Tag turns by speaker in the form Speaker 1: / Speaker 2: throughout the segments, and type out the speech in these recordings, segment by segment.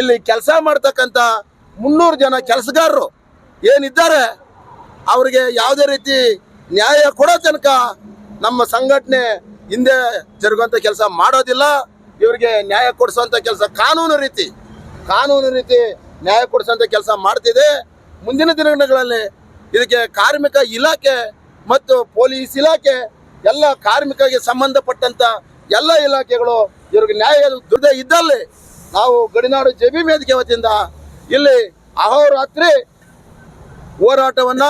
Speaker 1: ಇಲ್ಲಿ ಕೆಲಸ ಮಾಡ್ತಕ್ಕಂಥ ಮುನ್ನೂರು ಜನ ಕೆಲಸಗಾರರು ಏನಿದ್ದಾರೆ, ಅವರಿಗೆ ಯಾವುದೇ ರೀತಿ ನ್ಯಾಯ ಕೊಡೋ ತನಕ ನಮ್ಮ ಸಂಘಟನೆ ಹಿಂದೆ ಜರುಗುವಂಥ ಕೆಲಸ ಮಾಡೋದಿಲ್ಲ. ಇವರಿಗೆ ನ್ಯಾಯ ಕೊಡಿಸುವಂಥ ಕೆಲಸ ಕಾನೂನು ರೀತಿ ಕಾನೂನು ರೀತಿ ನ್ಯಾಯ ಕೊಡಿಸುವಂಥ ಕೆಲಸ ಮಾಡ್ತಿದೆ. ಮುಂದಿನ ದಿನಗಳಲ್ಲಿ ಇದಕ್ಕೆ ಕಾರ್ಮಿಕ ಇಲಾಖೆ ಮತ್ತು ಪೊಲೀಸ್ ಇಲಾಖೆ ಎಲ್ಲ ಕಾರ್ಮಿಕರಿಗೆ ಸಂಬಂಧಪಟ್ಟಂತ ಎಲ್ಲ ಇಲಾಖೆಗಳು ಇವ್ರಿಗೆ ನ್ಯಾಯ ದುರ್ದೆ ಇದ್ದಲ್ಲಿ ನಾವು ಗಡಿನಾಡು ಜಬಿ ವೇದಿಕೆ ವತಿಯಿಂದ ಇಲ್ಲಿ ಅಹೋರಾತ್ರಿ ಹೋರಾಟವನ್ನ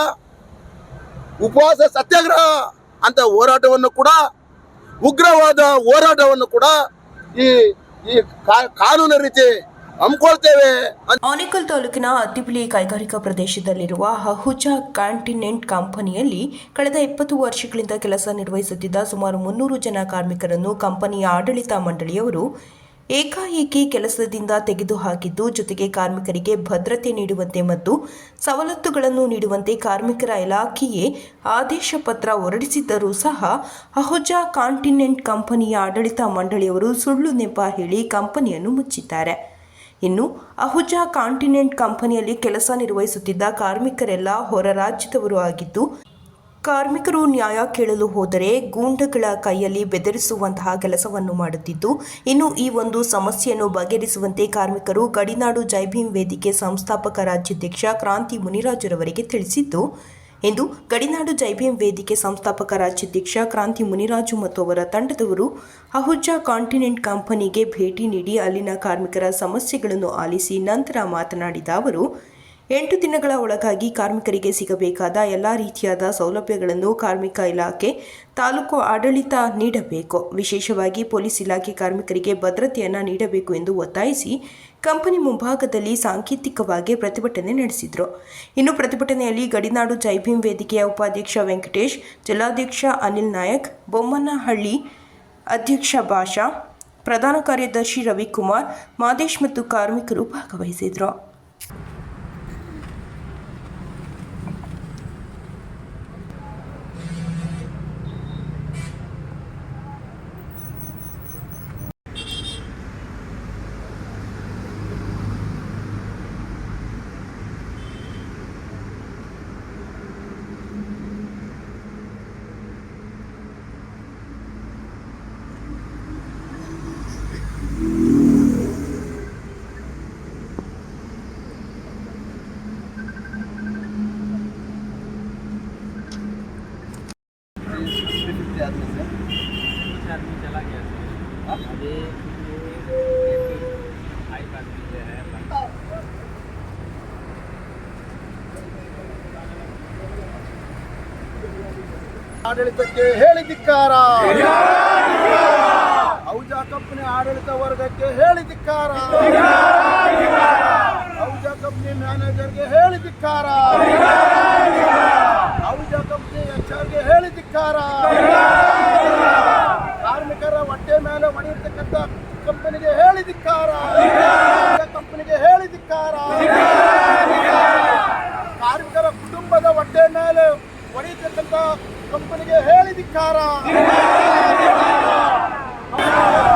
Speaker 1: ಉಪವಾಸ ಸತ್ಯಾಗ್ರಹ ಅಂತ ಹೋರಾಟವನ್ನು ಕೂಡ, ಉಗ್ರವಾದ ಹೋರಾಟವನ್ನು ಕೂಡ ಈ ಈ ಕಾನೂನು ರೀತಿ ಹಮ್ಮಿಕೊಳ್ತೇವೆ
Speaker 2: ಆನೇಕಲ್ ತಾಲೂಕಿನ ಅತ್ತಿಬಿಳಿ ಕೈಗಾರಿಕಾ ಪ್ರದೇಶದಲ್ಲಿರುವ ಹಹುಜಾ ಕಾಂಟಿನೆಂಟ್ ಕಂಪನಿಯಲ್ಲಿ ಕಳೆದ ಇಪ್ಪತ್ತು ವರ್ಷಗಳಿಂದ ಕೆಲಸ ನಿರ್ವಹಿಸುತ್ತಿದ್ದ ಸುಮಾರು ಮುನ್ನೂರು ಜನ ಕಾರ್ಮಿಕರನ್ನು ಕಂಪನಿಯ ಆಡಳಿತ ಮಂಡಳಿಯವರು ಏಕಾಏಕಿ ಕೆಲಸದಿಂದ ತೆಗೆದುಹಾಕಿದ್ದು ಜೊತೆಗೆ ಕಾರ್ಮಿಕರಿಗೆ ಭದ್ರತೆ ನೀಡುವಂತೆ ಮತ್ತು ಸವಲತ್ತುಗಳನ್ನು ನೀಡುವಂತೆ ಕಾರ್ಮಿಕರ ಇಲಾಖೆಯೇ ಆದೇಶ ಪತ್ರ ಹೊರಡಿಸಿದ್ದರೂ ಸಹ ಅಹುಜಾ ಕಾಂಟಿನೆಂಟ್ ಕಂಪನಿಯ ಆಡಳಿತ ಮಂಡಳಿಯವರು ಸುಳ್ಳು ನೆಪ ಹೇಳಿ ಕಂಪನಿಯನ್ನು ಮುಚ್ಚಿದ್ದಾರೆ. ಇನ್ನು ಅಹುಜಾ ಕಾಂಟಿನೆಂಟ್ ಕಂಪನಿಯಲ್ಲಿ ಕೆಲಸ ನಿರ್ವಹಿಸುತ್ತಿದ್ದ ಕಾರ್ಮಿಕರೆಲ್ಲ ಹೊರ ರಾಜ್ಯದವರು ಆಗಿದ್ದು ಕಾರ್ಮಿಕರು ನ್ಯಾಯ ಕೇಳಲು ಹೋದರೆ ಗೂಂಡಗಳ ಕೈಯಲ್ಲಿ ಬೆದರಿಸುವಂತಹ ಕೆಲಸವನ್ನು ಮಾಡುತ್ತಿದ್ದು, ಇನ್ನು ಈ ಒಂದು ಸಮಸ್ಯೆಯನ್ನು ಬಗೆಹರಿಸುವಂತೆ ಕಾರ್ಮಿಕರು ಗಡಿನಾಡು ಜೈಭೀಮ್ ವೇದಿಕೆ ಸಂಸ್ಥಾಪಕ ರಾಜ್ಯಾಧ್ಯಕ್ಷ ಕ್ರಾಂತಿ ಮುನಿರಾಜುರವರಿಗೆ ತಿಳಿಸಿದ್ದು ಎಂದು ಗಡಿನಾಡು ಜೈಭೀಮ್ ವೇದಿಕೆ ಸಂಸ್ಥಾಪಕ ರಾಜ್ಯಾಧ್ಯಕ್ಷ ಕ್ರಾಂತಿ ಮುನಿರಾಜು ಮತ್ತು ಅವರ ತಂಡದವರು ಅಹುಜಾ ಕಾಂಟಿನೆಂಟ್ ಕಂಪನಿಗೆ ಭೇಟಿ ನೀಡಿ ಅಲ್ಲಿನ ಕಾರ್ಮಿಕರ ಸಮಸ್ಯೆಗಳನ್ನು ಆಲಿಸಿ ನಂತರ ಮಾತನಾಡಿದ ಅವರು ಎಂಟು ದಿನಗಳ ಒಳಗಾಗಿ ಕಾರ್ಮಿಕರಿಗೆ ಸಿಗಬೇಕಾದ ಎಲ್ಲ ರೀತಿಯಾದ ಸೌಲಭ್ಯಗಳನ್ನು ಕಾರ್ಮಿಕ ಇಲಾಖೆ ತಾಲೂಕು ಆಡಳಿತ ನೀಡಬೇಕು. ವಿಶೇಷವಾಗಿ ಪೊಲೀಸ್ ಇಲಾಖೆ ಕಾರ್ಮಿಕರಿಗೆ ಭದ್ರತೆಯನ್ನು ನೀಡಬೇಕು ಎಂದು ಒತ್ತಾಯಿಸಿ ಕಂಪನಿ ಮುಂಭಾಗದಲ್ಲಿ ಸಾಂಕೇತಿಕವಾಗಿ ಪ್ರತಿಭಟನೆ ನಡೆಸಿದರು. ಇನ್ನು ಪ್ರತಿಭಟನೆಯಲ್ಲಿ ಗಡಿನಾಡು ಜೈಭೀಮ್ ವೇದಿಕೆಯ ಉಪಾಧ್ಯಕ್ಷ ವೆಂಕಟೇಶ್, ಜಿಲ್ಲಾಧ್ಯಕ್ಷ ಅನಿಲ್ ನಾಯಕ್, ಬೊಮ್ಮನಹಳ್ಳಿ ಅಧ್ಯಕ್ಷ ಭಾಷಾ, ಪ್ರಧಾನ ಕಾರ್ಯದರ್ಶಿ ರವಿಕುಮಾರ್, ಮಾದೇಶ್ ಮತ್ತು ಕಾರ್ಮಿಕರು ಭಾಗವಹಿಸಿದರು.
Speaker 1: ಆಡಳಿತಕ್ಕೆ ಹೇಳಿದಿಕ್ಕಾರ ಔಜಾ ಕಂಪನಿ ಆಡಳಿತ ವರ್ಗಕ್ಕೆ ಹೇಳಿದಿಕ್ಕಾರ ಔಜಾ ಕಂಪನಿ ಮ್ಯಾನೇಜರ್ಗೆ ಹೇಳಿದಿಕ್ಕಾರ ಔಜಾ ಕಂಪನಿ ಎಚ್ಆರ್ಗೆ ಹೇಳಿದಿಕ್ಕಾರ ಕಾರ್ಮಿಕರ ಹೊಟ್ಟೆ ಮೇಲೆ ಹೊಡೆಯತಕ್ಕಂಥ ಕಂಪನಿಗೆ ಹೇಳಿದಿಕ್ಕಾರ ಕಂಪನಿಗೆ ಹೇಳಿದಿಕ್ಕಾರ ಕುಟುಂಬದ ಹೊಟ್ಟೆ ಮೇಲೆ ಹೊಡೆಯತಕ್ಕಂಥ ಕಂಪನಿಗೆ ಹೇಳಿದಿಕ್ಕಾರ.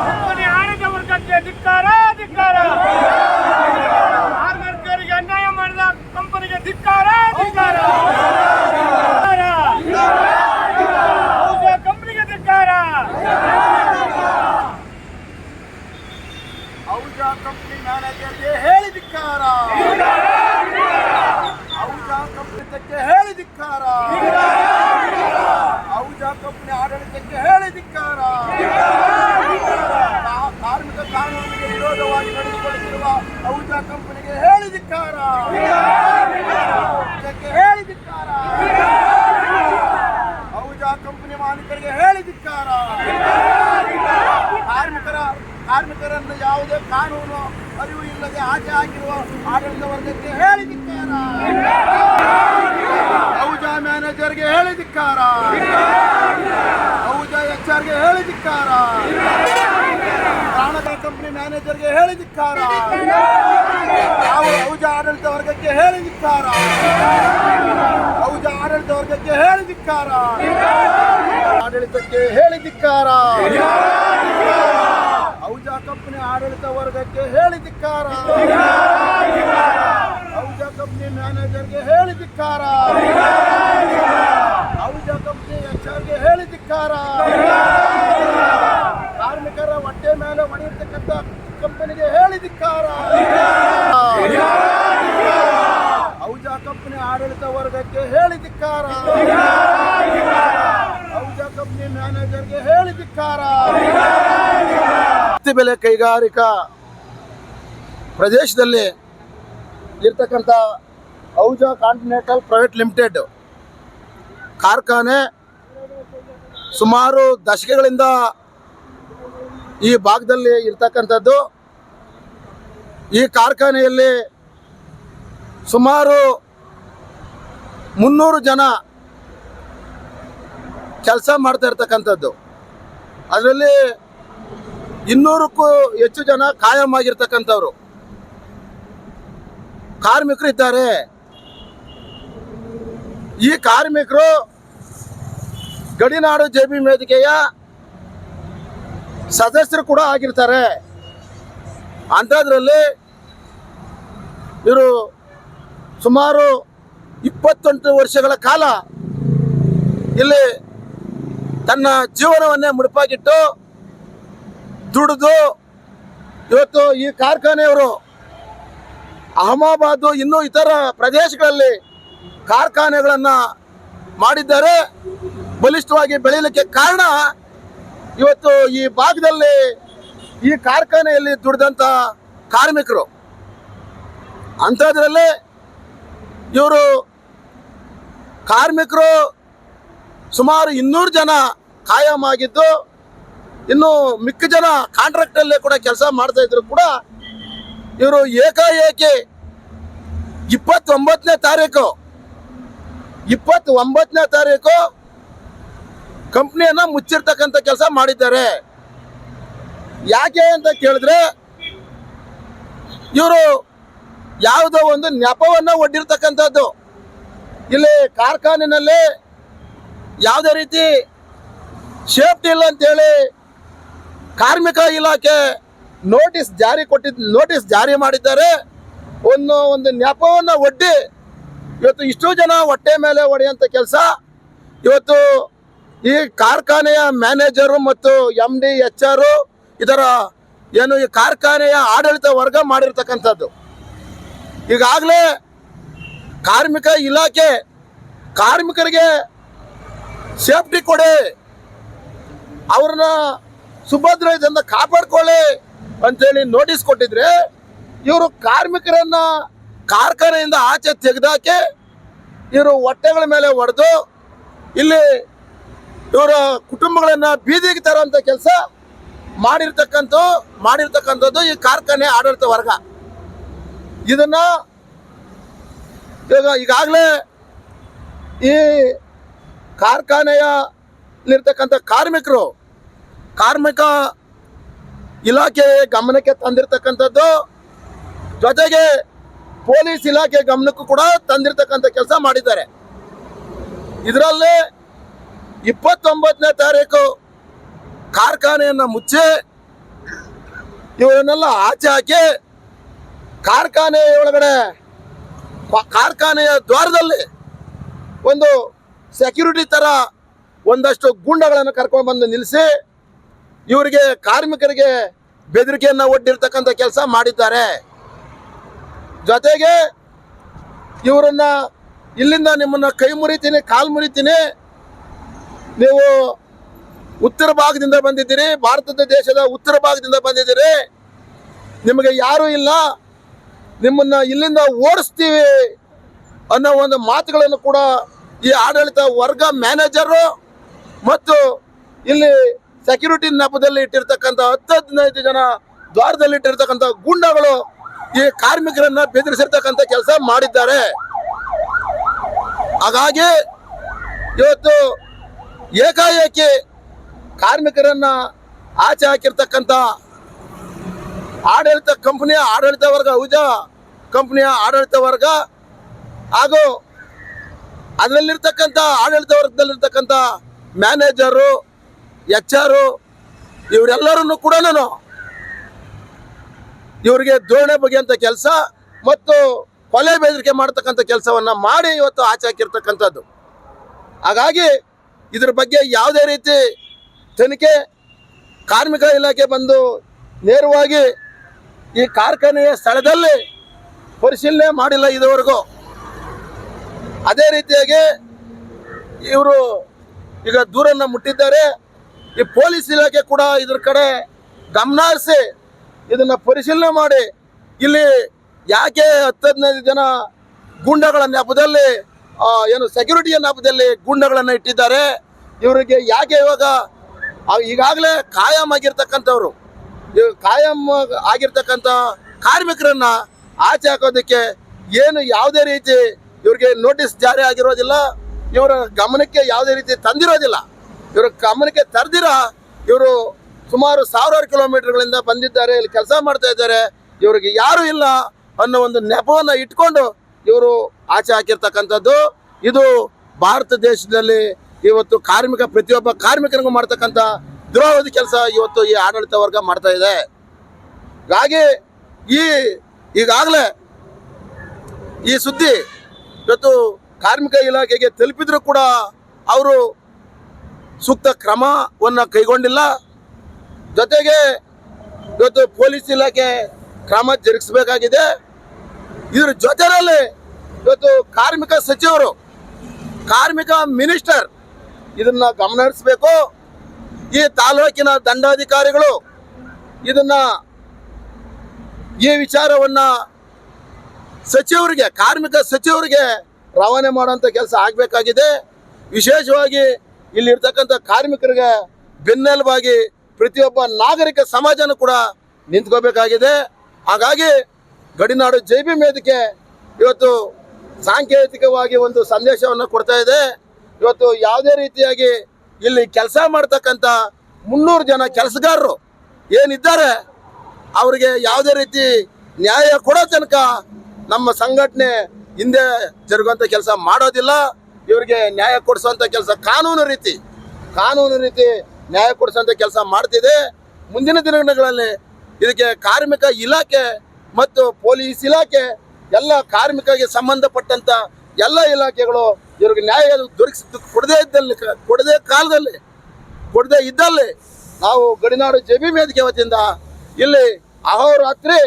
Speaker 3: ಕಂಪನಿ ಆಡಳಿತ ವರ್ಗಕ್ಕೆ ಧಿಕ್ಕಾರ ಧಿಕ್ಕಾರ ಕಾರ್ಮಿಕರಿಗೆ ಅನ್ಯಾಯ ಮಾಡಿದ ಕಂಪನಿಗೆ ಧಿಕ್ಕಾರ ಧಿಕ್ಕಾರ ಔಷಧ ಕಂಪನಿಗೆ ಧಿಕ್ಕಾರ
Speaker 1: ಔಜಾ ಕಂಪನಿ ಮ್ಯಾನೇಜರ್ಗೆ ಹೇಳಿದಿಕ್ಕಾರ ಔಜಾ ಕಂಪನಿಗೆ ಹೇಳಿದಿಕ್ಕಾರ ಔಜಾ ಕಂಪನಿ ಹೇಳಿ ಕಾ- ಕಾರ್ಮಿಕ ಕಾನೂನಿಗೆ ವಿರೋಧವಾಗಿ ನಡೆಸಿಕೊಳ್ಳುತ್ತಿರುವ ಔಜಾ ಕಂಪನಿಗೆ ಹೇಳಿ ಹೇಳಿದಿಕ್ಕಾರ ಹೇಳಿ ಹೇಳಿದಿಕ್ಕಾರ ಔಜಾ ಕಂಪನಿ ಮಾಲೀಕರಿಗೆ ಹೇಳಿದಿಕ್ಕಾರ ಕಾರ್ಮಿಕರ ಕಾರ್ಮಿಕರನ್ನು ಯಾವುದೇ ಕಾನೂನು ಅರಿವು ಇಲ್ಲದೆ ಆಚೆ ಆಗಿರುವ ಆಡಳಿತ ವರ್ಗಕ್ಕೆ ಹೇಳಿದಿಕ್ಕಾರ ಔಜಾ ಮ್ಯಾನೇಜರ್ಗೆ ಹೇಳಿದಿಕ್ಕಾರ ಔಜಾ ಎಚ್ ಆರ್ಗೆ ಹೇಳಿದಿಕ್ಕಾರ ಪ್ರಾಣದ ಕಂಪನಿ ಮ್ಯಾನೇಜರ್ಗೆ ಹೇಳಿದಿಕ್ಕಾರ ನಾವು ಔಜಾ ಆಡಳಿತ ವರ್ಗಕ್ಕೆ ಹೇಳಿದಿಕ್ಕಾರ ಔಜಾ ಆಡಳಿತ ವರ್ಗಕ್ಕೆ ಹೇಳಿದಿಕ್ಕಾರ ಆಡಳಿತಕ್ಕೆ ಹೇಳಿದಿಕ್ಕಾರ ಔಜಾ ಕಂಪನಿ ಆಡಳಿತ ವರ್ಗಕ್ಕೆ ಹೇಳಿದಿಕ್ಕಾರ ಧಿಕ್ಕಾರ. ಔಷಧ ಕಂಪ್ನಿ ಎಚ್ಆರ್ಗೆ ಹೇಳಿ ಧಿಕ್ಕಾರ. ಕಾರ್ಮಿಕರ ಹೊಟ್ಟೆ ಮೇಲೆ ಹೊಡೆಯತಕ್ಕಂಥ ಕಂಪನಿಗೆ ಹೇಳಿ ಧಿಕ್ಕಾರ. ಔಷಧ ಕಂಪನಿ ಆಡಳಿತ ವರ್ಗಕ್ಕೆ ಹೇಳಿ ಧಿಕ್ಕಾರ. ಔಷಧ ಕಂಪನಿ ಮ್ಯಾನೇಜರ್ಗೆ ಹೇಳಿ ಧಿಕ್ಕಾರ. ಬೆಲೆ ಕೈಗಾರಿಕಾ ಪ್ರದೇಶದಲ್ಲಿ ಇರ್ತಕ್ಕಂಥ ಔಜಾ ಕಾಂಟಿನೆಂಟಲ್ ಪ್ರೈವೇಟ್ ಲಿಮಿಟೆಡ್ ಕಾರ್ಖಾನೆ ಸುಮಾರು ದಶಕಗಳಿಂದ ಈ ಭಾಗದಲ್ಲಿ ಇರ್ತಕ್ಕಂಥದ್ದು. ಈ ಕಾರ್ಖಾನೆಯಲ್ಲಿ ಸುಮಾರು ಮುನ್ನೂರು ಜನ ಕೆಲಸ ಮಾಡ್ತಾ ಇರ್ತಕ್ಕಂಥದ್ದು. ಅದರಲ್ಲಿ ಇನ್ನೂರಕ್ಕೂ ಹೆಚ್ಚು ಜನ ಕಾಯಂ ಆಗಿರ್ತಕ್ಕಂಥವ್ರು. ಕಾರ್ಮಿಕರು ಇದ್ದಾರೆ. ಈ ಕಾರ್ಮಿಕರು ಗಡಿನಾಡು ಜೆ ಬಿ ವೇದಿಕೆಯ ಸದಸ್ಯರು ಕೂಡ ಆಗಿರ್ತಾರೆ. ಅಂಥದ್ರಲ್ಲಿ ಇವರು ಸುಮಾರು ಇಪ್ಪತ್ತೆಂಟು ವರ್ಷಗಳ ಕಾಲ ಇಲ್ಲಿ ತನ್ನ ಜೀವನವನ್ನೇ ಮುಡುಪಾಗಿಟ್ಟು ದುಡಿದು ಇವತ್ತು ಈ ಕಾರ್ಖಾನೆಯವರು ಅಹಮದಾಬಾದ್ ಇನ್ನೂ ಇತರ ಪ್ರದೇಶಗಳಲ್ಲಿ ಕಾರ್ಖಾನೆಗಳನ್ನು ಮಾಡಿದ್ದಾರೆ. ಬಲಿಷ್ಠವಾಗಿ ಬೆಳೀಲಿಕ್ಕೆ ಕಾರಣ ಇವತ್ತು ಈ ಭಾಗದಲ್ಲಿ ಈ ಕಾರ್ಖಾನೆಯಲ್ಲಿ ದುಡಿದಂಥ ಕಾರ್ಮಿಕರು. ಅಂಥದ್ರಲ್ಲಿ ಇವರು ಕಾರ್ಮಿಕರು ಸುಮಾರು ಇನ್ನೂರು ಜನ ಕಾಯಂ ಆಗಿದ್ದು, ಇನ್ನು ಮಿಕ್ಕ ಜನ ಕಾಂಟ್ರಾಕ್ಟಲ್ಲೇ ಕೂಡ ಕೆಲಸ ಮಾಡ್ತಾ ಇದ್ರು ಕೂಡ ಇವರು ಏಕಾಏಕಿ ಇಪ್ಪತ್ತೊಂಬತ್ತನೇ ತಾರೀಕು ಇಪ್ಪತ್ತೊಂಬತ್ತನೇ ತಾರೀಕು ಕಂಪ್ನಿಯನ್ನ ಮುಚ್ಚಿರ್ತಕ್ಕಂಥ ಕೆಲಸ ಮಾಡಿದ್ದಾರೆ. ಯಾಕೆ ಅಂತ ಕೇಳಿದ್ರೆ ಇವರು ಯಾವುದೋ ಒಂದು ನೆಪವನ್ನ ಒಡ್ಡಿರ್ತಕ್ಕಂಥದ್ದು. ಇಲ್ಲಿ ಕಾರ್ಖಾನೆಯಲ್ಲಿ ಯಾವುದೇ ರೀತಿ ಸೇಫ್ಟಿ ಇಲ್ಲ ಅಂತೇಳಿ ಕಾರ್ಮಿಕ ಇಲಾಖೆ ನೋಟಿಸ್ ಜಾರಿ ಕೊಟ್ಟಿದ್, ನೋಟಿಸ್ ಜಾರಿ ಮಾಡಿದ್ದಾರೆ. ಒಂದು ಒಂದು ನೆಪವನ್ನು ಒಡ್ಡಿ ಇವತ್ತು ಇಷ್ಟು ಜನ ಹೊಟ್ಟೆ ಮೇಲೆ ಹೊಡೆಯುವಂಥ ಕೆಲಸ. ಇವತ್ತು ಈ ಕಾರ್ಖಾನೆಯ ಮ್ಯಾನೇಜರು ಮತ್ತು ಎಂ ಡಿ ಎಚ್ ಆರು ಇದರ ಏನು ಈ ಕಾರ್ಖಾನೆಯ ಆಡಳಿತ ವರ್ಗ ಮಾಡಿರ್ತಕ್ಕಂಥದ್ದು. ಈಗಾಗಲೇ ಕಾರ್ಮಿಕ ಇಲಾಖೆ ಕಾರ್ಮಿಕರಿಗೆ ಸೇಫ್ಟಿ ಕೊಡಿ, ಅವ್ರನ್ನ ಸುಭದ್ರದಿಂದ ಕಾಪಾಡ್ಕೊಳ್ಳಿ ಅಂತೇಳಿ ನೋಟಿಸ್ ಕೊಟ್ಟಿದ್ರೆ ಇವರು ಕಾರ್ಮಿಕರನ್ನ ಕಾರ್ಖಾನೆಯಿಂದ ಆಚೆ ತೆಗೆದಾಕಿ ಇವರು ಹೊಟ್ಟೆಗಳ ಮೇಲೆ ಹೊಡೆದು ಇಲ್ಲಿ ಇವರ ಕುಟುಂಬಗಳನ್ನ ಬೀದಿಗೆ ತರುವಂಥ ಕೆಲಸ ಮಾಡಿರ್ತಕ್ಕಂಥ, ಮಾಡಿರ್ತಕ್ಕಂಥದ್ದು ಈ ಕಾರ್ಖಾನೆ ಆಡಳಿತ ವರ್ಗ. ಇದನ್ನ ಈಗ ಈಗಾಗಲೇ ಈ ಕಾರ್ಖಾನೆಯಲ್ಲಿರ್ತಕ್ಕಂಥ ಕಾರ್ಮಿಕರು, ಕಾರ್ಮಿಕ ಇಲಾಖೆ ಗಮನಕ್ಕೆ ತಂದಿರತಕ್ಕಂಥದ್ದು ಜೊತೆಗೆ ಪೊಲೀಸ್ ಇಲಾಖೆ ಗಮನಕ್ಕೂ ಕೂಡ ತಂದಿರತಕ್ಕಂಥ ಕೆಲಸ ಮಾಡಿದ್ದಾರೆ. ಇದರಲ್ಲಿ ಇಪ್ಪತ್ತೊಂಬತ್ತನೇ ತಾರೀಕು ಕಾರ್ಖಾನೆಯನ್ನು ಮುಚ್ಚಿ ಇವರನ್ನೆಲ್ಲ ಆಚೆ ಹಾಕಿ ಕಾರ್ಖಾನೆ ಒಳಗಡೆ ಕಾರ್ಖಾನೆಯ ದ್ವಾರದಲ್ಲಿ ಒಂದು ಸೆಕ್ಯೂರಿಟಿ ಥರ ಒಂದಷ್ಟು ಗುಂಡಗಳನ್ನು ಕರ್ಕೊಂಡು ಬಂದು ನಿಲ್ಲಿಸಿ ಇವರಿಗೆ ಕಾರ್ಮಿಕರಿಗೆ ಬೆದರಿಕೆಯನ್ನು ಒಡ್ಡಿರ್ತಕ್ಕಂಥ ಕೆಲಸ ಮಾಡಿದ್ದಾರೆ. ಜೊತೆಗೆ ಇವರನ್ನ ಇಲ್ಲಿಂದ ನಿಮ್ಮನ್ನ ಕೈ ಮುರಿತೀನಿ, ಕಾಲು ಮುರಿತೀನಿ. ನೀವು ಉತ್ತರ ಭಾಗದಿಂದ ಬಂದಿದ್ದೀರಿ, ಭಾರತದ ದೇಶದ ಉತ್ತರ ಭಾಗದಿಂದ ಬಂದಿದ್ದೀರಿ. ನಿಮಗೆ ಯಾರೂ ಇಲ್ಲ. ನಿಮ್ಮನ್ನ ಇಲ್ಲಿಂದ ಓಡಿಸ್ತೀವಿ ಅನ್ನೋ ಒಂದು ಮಾತುಗಳನ್ನು ಕೂಡ ಈ ಆಡಳಿತ ವರ್ಗ ಮ್ಯಾನೇಜರು ಮತ್ತು ಇಲ್ಲಿ ಸೆಕ್ಯೂರಿಟಿ ನೆಪದಲ್ಲಿ ಇಟ್ಟಿರ್ತಕ್ಕಂಥ ಹತ್ತು ಹದಿನೈದು ಜನ ದ್ವಾರದಲ್ಲಿ ಇಟ್ಟಿರ್ತಕ್ಕಂಥ ಗುಂಡಗಳು ಈ ಕಾರ್ಮಿಕರನ್ನ ಬೆದರಿಸಿರ್ತಕ್ಕಂಥ ಕೆಲಸ ಮಾಡಿದ್ದಾರೆ. ಹಾಗಾಗಿ ಇವತ್ತು ಏಕಾಏಕಿ ಕಾರ್ಮಿಕರನ್ನ ಆಚೆ ಹಾಕಿರ್ತಕ್ಕಂಥ ಆಡಳಿತ ಕಂಪನಿಯ ಆಡಳಿತ ವರ್ಗ, ಉಜ ಕಂಪನಿಯ ಆಡಳಿತ ವರ್ಗ ಹಾಗೂ ಅದರಲ್ಲಿರ್ತಕ್ಕಂಥ ಆಡಳಿತ ವರ್ಗದಲ್ಲಿರ್ತಕ್ಕಂಥ ಮ್ಯಾನೇಜರು, ಎಚ್ ಆರು, ಇವರೆಲ್ಲರನ್ನು ಕೂಡ ನಾನು ಇವರಿಗೆ ಧೋರಣೆ ಬಗೆಯಂಥ ಕೆಲಸ ಮತ್ತು ಕೊಲೆ ಬೆದರಿಕೆ ಮಾಡ್ತಕ್ಕಂಥ ಕೆಲಸವನ್ನ ಮಾಡಿ ಇವತ್ತು ಆಚೆ ಹಾಕಿರ್ತಕ್ಕಂಥದ್ದು. ಹಾಗಾಗಿ ಇದ್ರ ಬಗ್ಗೆ ಯಾವುದೇ ರೀತಿ ತನಿಖೆ ಕಾರ್ಮಿಕ ಇಲಾಖೆ ಬಂದು ನೇರವಾಗಿ ಈ ಕಾರ್ಖಾನೆಯ ಸ್ಥಳದಲ್ಲಿ ಪರಿಶೀಲನೆ ಮಾಡಿಲ್ಲ ಇದುವರೆಗೂ. ಅದೇ ರೀತಿಯಾಗಿ ಇವರು ಈಗ ದೂರನ್ನ ಮುಟ್ಟಿದ್ದಾರೆ. ಈ ಪೊಲೀಸ್ ಇಲಾಖೆ ಕೂಡ ಇದ್ರ ಕಡೆ ಗಮನ ಹರಿಸಿ ಇದನ್ನ ಪರಿಶೀಲನೆ ಮಾಡಿ. ಇಲ್ಲಿ ಯಾಕೆ ಹತ್ತು ಹದಿನೈದು ಜನ ಗುಂಡಗಳ ನೆಪದಲ್ಲಿ ಏನು ಸೆಕ್ಯೂರಿಟಿಯ ನೆಪದಲ್ಲಿ ಗುಂಡಗಳನ್ನು ಇಟ್ಟಿದ್ದಾರೆ? ಇವರಿಗೆ ಯಾಕೆ ಇವಾಗ ಈಗಾಗಲೇ ಕಾಯಂ ಆಗಿರ್ತಕ್ಕಂಥವ್ರು. ಕಾಯಂ ಆಗಿರ್ತಕ್ಕಂಥ ಕಾರ್ಮಿಕರನ್ನ ಆಚೆ ಹಾಕೋದಕ್ಕೆ ಏನು ಯಾವುದೇ ರೀತಿ ಇವ್ರಿಗೆ ನೋಟಿಸ್ ಜಾರಿ ಆಗಿರೋದಿಲ್ಲ. ಇವರ ಗಮನಕ್ಕೆ ಯಾವುದೇ ರೀತಿ ತಂದಿರೋದಿಲ್ಲ. ಇವರ ಗಮನಕ್ಕೆ ತರ್ದಿರ ಇವರು ಸುಮಾರು ಸಾವಿರಾರು ಕಿಲೋಮೀಟರ್ಗಳಿಂದ ಬಂದಿದ್ದಾರೆ, ಇಲ್ಲಿ ಕೆಲಸ ಮಾಡ್ತಾ ಇದ್ದಾರೆ. ಇವರಿಗೆ ಯಾರು ಇಲ್ಲ ಅನ್ನೋ ಒಂದು ನೆಪವನ್ನು ಇಟ್ಕೊಂಡು ಇವರು ಆಚೆ ಹಾಕಿರ್ತಕ್ಕಂಥದ್ದು. ಇದು ಭಾರತ ದೇಶದಲ್ಲಿ ಇವತ್ತು ಕಾರ್ಮಿಕ, ಪ್ರತಿಯೊಬ್ಬ ಕಾರ್ಮಿಕನಿಗೂ ಮಾಡ್ತಕ್ಕಂಥ ದುರಾವಧಿ ಕೆಲಸ ಇವತ್ತು ಈ ಆಡಳಿತ ವರ್ಗ ಮಾಡ್ತಾ ಇದೆ. ಹಾಗಾಗಿ ಈ ಈಗಾಗಲೇ ಈ ಸುದ್ದಿ ಇವತ್ತು ಕಾರ್ಮಿಕ ಇಲಾಖೆಗೆ ತಲುಪಿದ್ರು ಕೂಡ ಅವರು ಸೂಕ್ತ ಕ್ರಮವನ್ನು ಕೈಗೊಂಡಿಲ್ಲ. ಜೊತೆಗೆ ಇವತ್ತು ಪೊಲೀಸ್ ಇಲಾಖೆ ಕ್ರಮ ಜರುಗಿಸಬೇಕಾಗಿದೆ. ಇದ್ರ ಜೊತೆಯಲ್ಲಿ ಇವತ್ತು ಕಾರ್ಮಿಕ ಸಚಿವರು, ಕಾರ್ಮಿಕ ಮಿನಿಸ್ಟರ್ ಇದನ್ನ ಗಮನ ಹರಿಸಬೇಕು ಈ ತಾಲೂಕಿನ ದಂಡಾಧಿಕಾರಿಗಳು ಇದನ್ನ ಈ ವಿಚಾರವನ್ನ ಸಚಿವರಿಗೆ, ಕಾರ್ಮಿಕ ಸಚಿವರಿಗೆ ರವಾನೆ ಮಾಡುವಂಥ ಕೆಲಸ ಆಗಬೇಕಾಗಿದೆ. ವಿಶೇಷವಾಗಿ ಇಲ್ಲಿರ್ತಕ್ಕಂಥ ಕಾರ್ಮಿಕರಿಗೆ ಬೆನ್ನೆಲುಬಾಗಿ ಪ್ರತಿಯೊಬ್ಬ ನಾಗರಿಕ ಸಮಾಜನೂ ಕೂಡ ನಿಂತ್ಕೋಬೇಕಾಗಿದೆ. ಹಾಗಾಗಿ ಗಡಿನಾಡು ಜೈ ಭೀಮ್ ವೇದಿಕೆ ಇವತ್ತು ಸಾಂಕೇತಿಕವಾಗಿ ಒಂದು ಸಂದೇಶವನ್ನು ಕೊಡ್ತಾ ಇದೆ. ಇವತ್ತು ಯಾವುದೇ ರೀತಿಯಾಗಿ ಇಲ್ಲಿ ಕೆಲಸ ಮಾಡ್ತಕ್ಕಂಥ ಮುನ್ನೂರು ಜನ ಕೆಲಸಗಾರರು ಏನಿದ್ದಾರೆ, ಅವರಿಗೆ ಯಾವುದೇ ರೀತಿ ನ್ಯಾಯ ಕೊಡೋ ತನಕ ನಮ್ಮ ಸಂಘಟನೆ ಹಿಂದೆ ಜರುಗುವಂಥ ಕೆಲಸ ಮಾಡೋದಿಲ್ಲ. ಇವರಿಗೆ ನ್ಯಾಯ ಕೊಡಿಸುವಂಥ ಕೆಲಸ ಕಾನೂನು ರೀತಿ ಕಾನೂನು ರೀತಿ ನ್ಯಾಯ ಕೊಡಿಸುವಂಥ ಕೆಲಸ ಮಾಡ್ತಿದೆ. ಮುಂದಿನ ದಿನಗಳಲ್ಲಿ ಇದಕ್ಕೆ ಕಾರ್ಮಿಕ ಇಲಾಖೆ ಮತ್ತು ಪೊಲೀಸ್ ಇಲಾಖೆ ಎಲ್ಲ ಕಾರ್ಮಿಕರಿಗೆ ಸಂಬಂಧಪಟ್ಟಂತ ಎಲ್ಲ ಇಲಾಖೆಗಳು ಇವ್ರಿಗೆ ನ್ಯಾಯ ದೊರಕಿಸಿ ಕೊಡದೇ ಇದ್ದಲ್ಲಿ, ಕೊಡದೇ ಕಾಲದಲ್ಲಿ, ಕೊಡದೇ ಇದ್ದಲ್ಲಿ ನಾವು ಗಡಿನಾಡು ಜಬಿ ವೇದಿಕೆ ವತಿಯಿಂದ ಇಲ್ಲಿ ಅಹೋರಾತ್ರಿ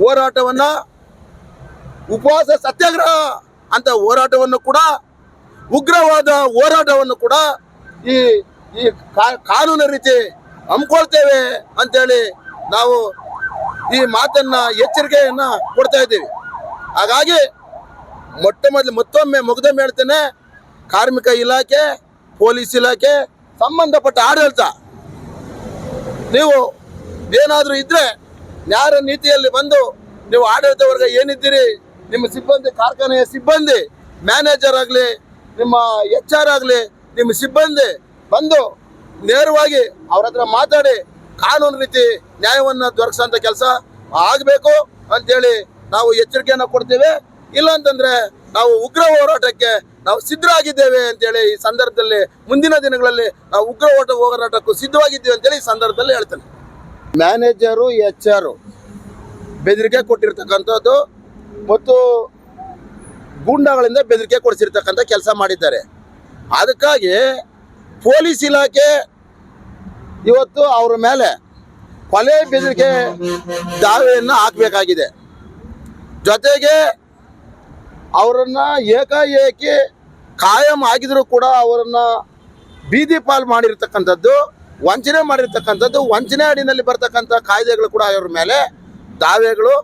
Speaker 1: ಹೋರಾಟವನ್ನು ಉಪವಾಸ ಸತ್ಯಾಗ್ರಹ ಅಂತ ಹೋರಾಟವನ್ನು ಕೂಡ, ಉಗ್ರವಾದ ಹೋರಾಟವನ್ನು ಕೂಡ ಈ ಈ ಕಾನೂನು ರೀತಿ ಹಮ್ಮಿಕೊಳ್ತೇವೆ ಅಂತೇಳಿ ನಾವು ಈ ಮಾತನ್ನ ಎಚ್ಚರಿಕೆಯನ್ನ ಕೊಡ್ತಾ ಇದ್ದೀವಿ. ಹಾಗಾಗಿ ಮೊಟ್ಟ ಮೊದಲು ಮತ್ತೊಮ್ಮೆ ಮುಗ್ದೊಮ್ಮೆ ಹೇಳ್ತೇನೆ, ಕಾರ್ಮಿಕ ಇಲಾಖೆ, ಪೊಲೀಸ್ ಇಲಾಖೆ, ಸಂಬಂಧಪಟ್ಟ ಆಡಳಿತ. ನೀವು ಏನಾದರೂ ಇದ್ರೆ ನ್ಯಾಯ ನೀತಿಯಲ್ಲಿ ಬಂದು ನೀವು ಆಡಳಿತ ವರ್ಗ ಏನಿದ್ದೀರಿ, ನಿಮ್ಮ ಸಿಬ್ಬಂದಿ, ಕಾರ್ಖಾನೆಯ ಸಿಬ್ಬಂದಿ, ಮ್ಯಾನೇಜರ್ ಆಗಲಿ, ನಿಮ್ಮ ಎಚ್ ಆರ್ ಆಗಲಿ, ನಿಮ್ಮ ಸಿಬ್ಬಂದಿ ಬಂದು ನೇರವಾಗಿ ಅವ್ರ ಹತ್ರ ಮಾತಾಡಿ ಕಾನೂನು ರೀತಿ ನ್ಯಾಯವನ್ನು ದೊರಕಿಸೋಂಥ ಕೆಲಸ ಆಗಬೇಕು ಅಂತೇಳಿ ನಾವು ಎಚ್ಚರಿಕೆಯನ್ನು ಕೊಡ್ತೇವೆ. ಇಲ್ಲ ಅಂತಂದ್ರೆ ನಾವು ಉಗ್ರ ಹೋರಾಟಕ್ಕೆ ನಾವು ಸಿದ್ಧರಾಗಿದ್ದೇವೆ ಅಂತೇಳಿ ಈ ಸಂದರ್ಭದಲ್ಲಿ ಮುಂದಿನ ದಿನಗಳಲ್ಲಿ ನಾವು ಉಗ್ರ ಓಟ ಹೋರಾಟಕ್ಕೂ ಸಿದ್ಧವಾಗಿದ್ದೇವೆ ಅಂತೇಳಿ ಈ ಸಂದರ್ಭದಲ್ಲಿ ಹೇಳ್ತೇನೆ. ಮ್ಯಾನೇಜರು ಎಚ್ ಆರು ಬೆದರಿಕೆ ಕೊಟ್ಟಿರ್ತಕ್ಕಂಥದ್ದು ಮತ್ತು ಗೂಂಡಾಗಳಿಂದ ಬೆದರಿಕೆ ಕೊಡಿಸಿರ್ತಕ್ಕಂಥ ಕೆಲಸ ಮಾಡಿದ್ದಾರೆ. ಅದಕ್ಕಾಗಿ ಪೊಲೀಸ್ ಇಲಾಖೆ ಇವತ್ತು ಅವರ ಮೇಲೆ ಕೊಲೆ ಬೆದರಿಕೆ ದಾವೆಯನ್ನು ಹಾಕಬೇಕಾಗಿದೆ. ಜೊತೆಗೆ ಅವರನ್ನ ಏಕಾಏಕಿ ಕಾಯಂ ಆಗಿದ್ರು ಕೂಡ ಅವರನ್ನ ಬೀದಿ ಪಾಲ್ ಮಾಡಿರ್ತಕ್ಕಂಥದ್ದು, ವಂಚನೆ ಮಾಡಿರ್ತಕ್ಕಂಥದ್ದು, ವಂಚನೆ ಅಡಿನಲ್ಲಿ ಬರ್ತಕ್ಕಂಥ ಕಾಯ್ದೆಗಳು ಕೂಡ ಅವ್ರ ಮೇಲೆ ದಾವೆಗಳು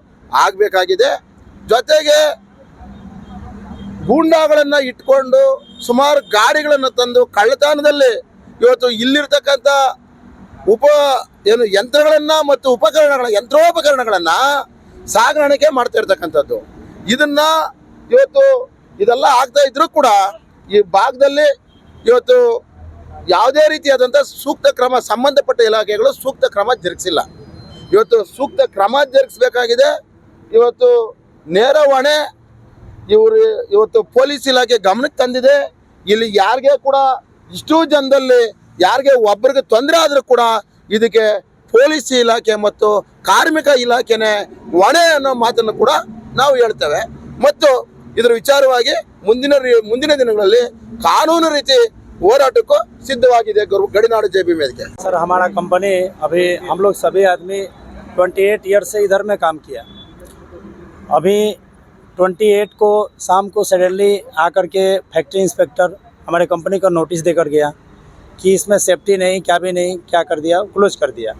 Speaker 1: ಆಗಬೇಕಾಗಿದೆ. ಜೊತೆಗೆ ಗೂಂಡಾಗಳನ್ನ ಇಟ್ಕೊಂಡು ಸುಮಾರು ಗಾಡಿಗಳನ್ನು ತಂದು ಕಳ್ಳತನದಲ್ಲಿ ಇವತ್ತು ಇಲ್ಲಿರ್ತಕ್ಕಂಥ ಉಪ ಏನು ಯಂತ್ರಗಳನ್ನು ಮತ್ತು ಉಪಕರಣಗಳ ಯಂತ್ರೋಪಕರಣಗಳನ್ನು ಸಾಗಾಣಿಕೆ ಮಾಡ್ತಾ ಇರ್ತಕ್ಕಂಥದ್ದು. ಇದನ್ನ ಇವತ್ತು ಇದೆಲ್ಲ ಆಗ್ತಾ ಇದ್ರೂ ಕೂಡ ಈ ಭಾಗದಲ್ಲಿ ಇವತ್ತು ಯಾವುದೇ ರೀತಿಯಾದಂಥ ಸೂಕ್ತ ಕ್ರಮ, ಸಂಬಂಧಪಟ್ಟ ಇಲಾಖೆಗಳು ಸೂಕ್ತ ಕ್ರಮ ಜರುಗಿಸಿಲ್ಲ. ಇವತ್ತು ಸೂಕ್ತ ಕ್ರಮ ಜರುಗಿಸಬೇಕಾಗಿದೆ. ಇವತ್ತು ನೇರ ಹೊಣೆ ಇವರು ಇವತ್ತು ಪೊಲೀಸ್ ಇಲಾಖೆ ಗಮನಕ್ಕೆ ತಂದಿದೆ ಇಲ್ಲಿ ಯಾರಿಗೆ ಕೂಡ ಇಷ್ಟೂ ಜನದಲ್ಲಿ ಯಾರಿಗೆ ಒಬ್ಬರಿಗೆ ತೊಂದರೆ ಆದರೂ ಕೂಡ ಇದಕ್ಕೆ ಪೊಲೀಸ್ ಇಲಾಖೆ ಮತ್ತು ಕಾರ್ಮಿಕ ಇಲಾಖೆನೇ ಹೊಣೆ ಅನ್ನೋ ಮಾತನ್ನು ಕೂಡ ನಾವು ಹೇಳ್ತೇವೆ ಮತ್ತು ಇದರ ವಿಚಾರವಾಗಿ ಮುಂದಿನ ರೀ- ಮುಂದಿನ ದಿನಗಳಲ್ಲಿ ಕಾನೂನು ರೀತಿ ಹೋರಾಟಕ್ಕೂ ಸಿದ್ಧವಾಗಿದೆ ಗರು- ಗಡಿನಾಡು ಜೆ ಬಿ ವೇದಿಕೆ
Speaker 4: सर हमारा कंपनी अभी हम लोग सभी आदमी 28 ईयर से इधर में काम किया अभी 28 को शाम को सडनली आकर के फैक्ट्री इंस्पेक्टर हमारे कंपनी का नोटिस देकर गया कि इसमें सेफ्टी नहीं, क्या भी नहीं, क्या कर दिया, क्लोज कर दिया।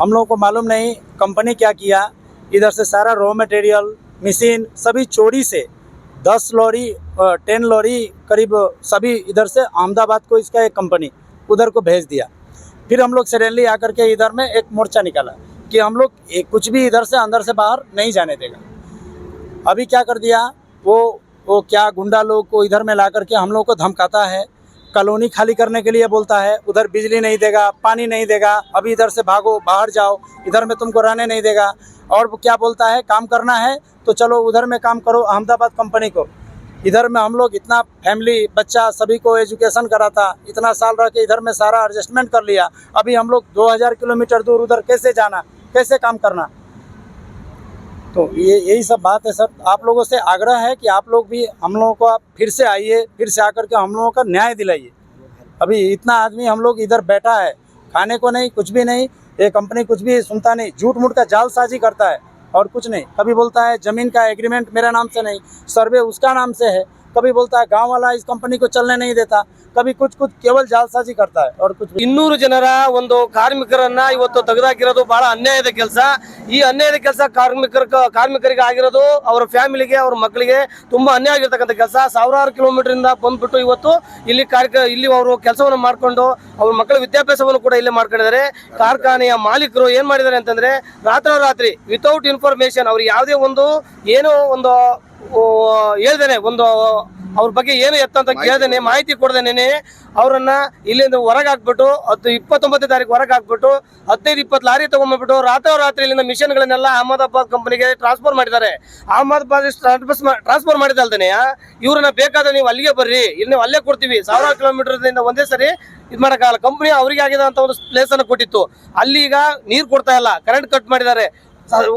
Speaker 4: हम लोगों को मालूम नहीं कंपनी क्या किया। इधर से सारा रॉ मटेरियल मशीन सभी चोरी से दस लॉरी टेन लॉरी करीब सभी इधर से अहमदाबाद को इसका एक कंपनी उधर को भेज दिया। फिर हम लोग सडनली आकर के इधर में एक मोर्चा निकाला कि हम लोग कुछ भी इधर से अंदर से बाहर नहीं जाने देगा। अभी क्या कर दिया? वो वो क्या गुंडा लोग को इधर में ला करके हम लोग को धमकाता है? कॉलोनी खाली करने के लिए बोलता है, उधर बिजली नहीं देगा, पानी नहीं देगा, अभी इधर से भागो, बाहर जाओ, इधर में तुमको रहने नहीं देगा। और वो क्या बोलता है, काम करना है तो चलो उधर में काम करो, अहमदाबाद कंपनी को। इधर में हम लोग इतना फैमिली बच्चा सभी को एजुकेशन करा था इतना साल रह के इधर में सारा एडजस्टमेंट कर लिया। अभी हम लोग 2000 किलोमीटर दूर उधर कैसे जाना, कैसे काम करना? तो ये, यही सब बात है सर। आप लोगों से आग्रह है कि आप लोग भी हम लोगों को आप फिर से आइए, फिर से आकर के हम लोगों का न्याय दिलाइए। अभी इतना आदमी हम लोग इधर बैठा है, खाने को नहीं, कुछ भी नहीं, ये कंपनी कुछ भी सुनता नहीं झूठ मूठ का जालसाजी करता है और कुछ नहीं। कभी बोलता है, ज़मीन का एग्रीमेंट मेरा नाम से नहीं सर्वे उसका नाम से है। कभी बोलता है, गाँव वाला इस कंपनी को चलने नहीं देता। ಕವಿ ಕುಚ್ ಕುಚ್ ಕೇವಲ ಜಾಲಸಾಜಿ ಕಟ್ತಾ ಅವ್ರ ಕುಚ್
Speaker 5: ಇನ್ನೂರು ಜನರ ಒಂದು ಕಾರ್ಮಿಕರನ್ನ ಇವತ್ತು ತೆಗೆದಾಕಿರೋದು ಬಹಳ ಅನ್ಯಾಯದ ಕೆಲಸ. ಈ ಅನ್ಯಾಯದ ಕೆಲಸ ಕಾರ್ಮಿಕರ ಕಾರ್ಮಿಕರಿಗೆ ಆಗಿರೋದು, ಅವರ ಫ್ಯಾಮಿಲಿಗೆ, ಅವ್ರ ಮಕ್ಕಳಿಗೆ ತುಂಬಾ ಅನ್ಯಾಯ ಆಗಿರ್ತಕ್ಕಂಥ ಕೆಲಸ. ಸಾವಿರಾರು ಕಿಲೋಮೀಟರ್ ಇಂದ ಬಂದ್ಬಿಟ್ಟು ಇವತ್ತು ಇಲ್ಲಿ ಕಾರ್ಯ ಇಲ್ಲಿ ಅವರು ಕೆಲಸವನ್ನು ಮಾಡಿಕೊಂಡು ಅವ್ರ ಮಕ್ಕಳ ವಿದ್ಯಾಭ್ಯಾಸವನ್ನು ಕೂಡ ಇಲ್ಲಿ ಮಾಡ್ಕೊಂಡಿದ್ದಾರೆ. ಕಾರ್ಖಾನೆಯ ಮಾಲೀಕರು ಏನ್ ಮಾಡಿದ್ದಾರೆ ಅಂತಂದ್ರೆ ರಾತ್ರಿ ವಿತೌಟ್ ಇನ್ಫಾರ್ಮೇಶನ್ ಅವ್ರು ಯಾವುದೇ ಒಂದು ಏನೋ ಒಂದು ಹೇಳ್ದೇನೆ ಒಂದು ಅವ್ರ ಬಗ್ಗೆ ಏನು ಎತ್ತ ಅಂತ ಕೇಳ್ದೇನೆ ಮಾಹಿತಿ ಕೊಡ್ದೇನೆ ಅವರನ್ನ ಇಲ್ಲಿಂದ ಹೊರಗೆ ಹಾಕ್ಬಿಟ್ಟು ಹತ್ತು ಇಪ್ಪತ್ತೊಂಬತ್ತನೇ ತಾರೀಕು ಹೊರಗೆ ಹಾಕ್ಬಿಟ್ಟು ಹದಿನೈದು ಇಪ್ಪತ್ತು ಲಾರಿ ತಗೊಂಡ್ಬಿಟ್ಟು ರಾತ್ರೋರಾತ್ರಿ ಇಲ್ಲಿಂದ ಮಿಷನ್ಗಳನ್ನೆಲ್ಲ ಅಹಮದಾಬಾದ್ ಕಂಪನಿಗೆ ಟ್ರಾನ್ಸ್ಫರ್ ಮಾಡಿದ್ದಾರೆ. ಅಹಮದಾಬಾದ್ ಟ್ರಾನ್ಸ್ಫರ್ ಮಾಡಿದಲ್ದೇನೆ ಇವ್ರನ್ನ ಬೇಕಾದ್ರೆ ನೀವು ಅಲ್ಲಿಗೆ ಬರ್ರಿ. ಇಲ್ಲಿ ನಾವು ಅಲ್ಲೇ ಕೊಡ್ತೀವಿ. ಸಾವಿರಾರು ಕಿಲೋಮೀಟರ್ ಒಂದೇ ಸರಿ ಇದು ಮಾಡೋಕ್ಕಾಗಲ್ಲ. ಕಂಪನಿ ಅವರಿಗೆ ಆಗಿದೆ ಅಂತ ಒಂದು ಪ್ಲೇಸನ್ನು ಕೊಟ್ಟಿತ್ತು. ಅಲ್ಲಿ ಈಗ ನೀರು ಕೊಡ್ತಾ ಇಲ್ಲ. ಕರೆಂಟ್ ಕಟ್ ಮಾಡಿದ್ದಾರೆ.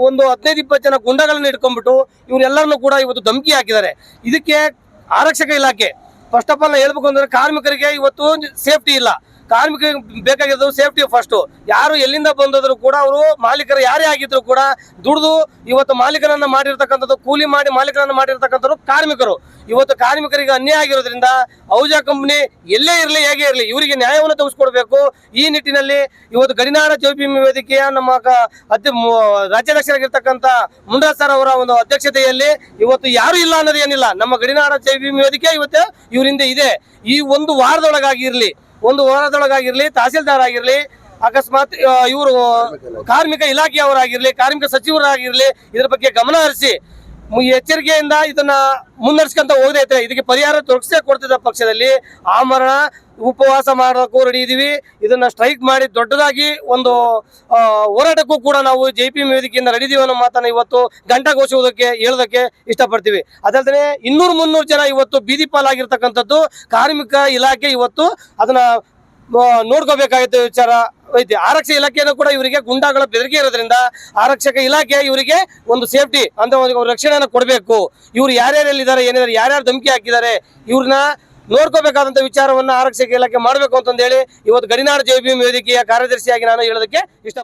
Speaker 5: ಒಂದು ಹದಿನೈದು, ಇಪ್ಪತ್ತು ಜನ ಗುಂಡಗಳನ್ನ ಇಟ್ಕೊಂಡ್ಬಿಟ್ಟು ಇವರೆಲ್ಲರನ್ನು ಕೂಡ ಇವತ್ತು ಧಮಕಿ ಹಾಕಿದ್ದಾರೆ. ಇದಕ್ಕೆ ಆರಕ್ಷಕ ಇಲಾಖೆ ಫಸ್ಟ್ ಆಫ್ ಆಲ್ ಹೇಳ್ಬೇಕು ಅಂದ್ರೆ ಕಾರ್ಮಿಕರಿಗೆ ಇವತ್ತು ಸೇಫ್ಟಿ ಇಲ್ಲ. ಕಾರ್ಮಿಕರಿಗೆ ಬೇಕಾಗಿರೋದು ಸೇಫ್ಟಿ ಫಸ್ಟ್. ಯಾರು ಎಲ್ಲಿಂದ ಬಂದಿದ್ರು ಕೂಡ ಅವರು ಮಾಲೀಕರು ಯಾರೇ ಆಗಿದ್ರು ಕೂಡ ದುಡಿದು ಇವತ್ತು ಮಾಲೀಕರನ್ನ ಮಾಡಿರ್ತಕ್ಕಂಥದ್ದು, ಕೂಲಿ ಮಾಡಿ ಮಾಲೀಕರನ್ನ ಮಾಡಿರ್ತಕ್ಕಂಥವ್ರು ಕಾರ್ಮಿಕರು. ಇವತ್ತು ಕಾರ್ಮಿಕರಿಗೆ ಅನ್ಯಾಯ ಆಗಿರೋದ್ರಿಂದ ಔಜಾ ಕಂಪ್ನಿ ಎಲ್ಲೇ ಇರಲಿ, ಹೇಗೆ ಇರಲಿ, ಇವರಿಗೆ ನ್ಯಾಯವನ್ನು ತೆಗೆಸ್ಕೊಡ್ಬೇಕು ಈ ನಿಟ್ಟಿನಲ್ಲಿ ಇವತ್ತು ಗಡಿನಾಡ ಜೋಬಿಮಿ ವೇದಿಕೆಯ ನಮ್ಮ ರಾಜ್ಯಾಧ್ಯಕ್ಷರಾಗಿರ್ತಕ್ಕಂಥ ಮುಂಡಾ ಸರ್ ಅವರ ಒಂದು ಅಧ್ಯಕ್ಷತೆಯಲ್ಲಿ ಇವತ್ತು ಯಾರು ಇಲ್ಲ ಅನ್ನೋದು ಏನಿಲ್ಲ. ನಮ್ಮ ಗಡಿನಾಡ ಜೈವಿಮಿ ವೇದಿಕೆ ಇವತ್ತು ಇವರಿಂದ ಇದೆ. ಈ ಒಂದು ವಾರದೊಳಗಾಗಿರ್ಲಿ ಒಂದು ಹೋರಾಟದೊಳಗಾಗಿರ್ಲಿ ತಹಸೀಲ್ದಾರ್ ಆಗಿರ್ಲಿ ಅಕಸ್ಮಾತ್ ಇವರು ಕಾರ್ಮಿಕ ಇಲಾಖೆಯವರಾಗಿರ್ಲಿ ಕಾರ್ಮಿಕ ಸಚಿವರಾಗಿರ್ಲಿ ಇದ್ರ ಬಗ್ಗೆ ಗಮನ ಹರಿಸಿ ಎಚ್ಚರಿಕೆಯಿಂದ ಇದನ್ನ ಮುನ್ನಡೆಸ್ಕೊಂತ ಹೋಗದೈತೆ ಇದಕ್ಕೆ ಪರಿಹಾರ ತೊಡಗಿಸೇ ಕೊಡ್ತಿದ್ದ ಪಕ್ಷದಲ್ಲಿ ಆಮರಣ ಉಪವಾಸ ಮಾಡೋಕ್ಕೂ ರೆಡಿ ಇದೀವಿ. ಇದನ್ನ ಸ್ಟ್ರೈಕ್ ಮಾಡಿ ದೊಡ್ಡದಾಗಿ ಒಂದು ಆ, ಹೋರಾಟಕ್ಕೂ ಕೂಡ ನಾವು ಜೆ ಪಿ ವೇದಿಕೆಯಿಂದ ಇದೀವಿ ಅನ್ನೋ ಮಾತನ್ನ ಇವತ್ತು ಘಂಟಾಘೋಷಿಸುವುದಕ್ಕೆ ಹೇಳೋದಕ್ಕೆ ಇಷ್ಟಪಡ್ತೀವಿ. ಅದಲ್ಲದೆ ಇನ್ನೂರು ಮುನ್ನೂರು ಜನ ಇವತ್ತು ಬೀದಿ ಪಾಲಾಗಿರ್ತಕ್ಕಂಥದ್ದು ಕಾರ್ಮಿಕ ಇಲಾಖೆ ಇವತ್ತು ಅದನ್ನ ಆ, ನೋಡ್ಕೋಬೇಕಾಗಿತ್ತು ವಿಚಾರ. ಐತಿ ಆರಕ್ಷಕ ಇಲಾಖೆಯನ್ನು ಕೂಡ ಇವರಿಗೆ ಗುಂಡಾಗಳ ಬೆದರಿಕೆ ಇರೋದ್ರಿಂದ ಆರಕ್ಷಕ ಇಲಾಖೆ ಇವರಿಗೆ ಒಂದು ಸೇಫ್ಟಿ ಅಂದ್ರೆ ಒಂದು ರಕ್ಷಣೆಯನ್ನು ಕೊಡಬೇಕು. ಇವ್ರು ಯಾರ್ಯಾರೆಲ್ಲಿದ್ದಾರೆ, ಏನಿದ್ದಾರೆ, ಯಾರ್ಯಾರು ಧಮಕಿ ಹಾಕಿದ್ದಾರೆ, ಇವ್ರನ್ನ ನೋಡ್ಕೋಬೇಕಾದಂತ ವಿಚಾರವನ್ನ ಆರಕ್ಷಕ ಇಲಾಖೆ ಮಾಡಬೇಕು ಅಂತಂದೇಳಿ ಇವತ್ತು ಗಡಿನಾಡ ಜೆ ವೇದಿಕೆಯ ಕಾರ್ಯದರ್ಶಿಯಾಗಿ ನಾನು ಹೇಳೋದಕ್ಕೆ ಇಷ್ಟ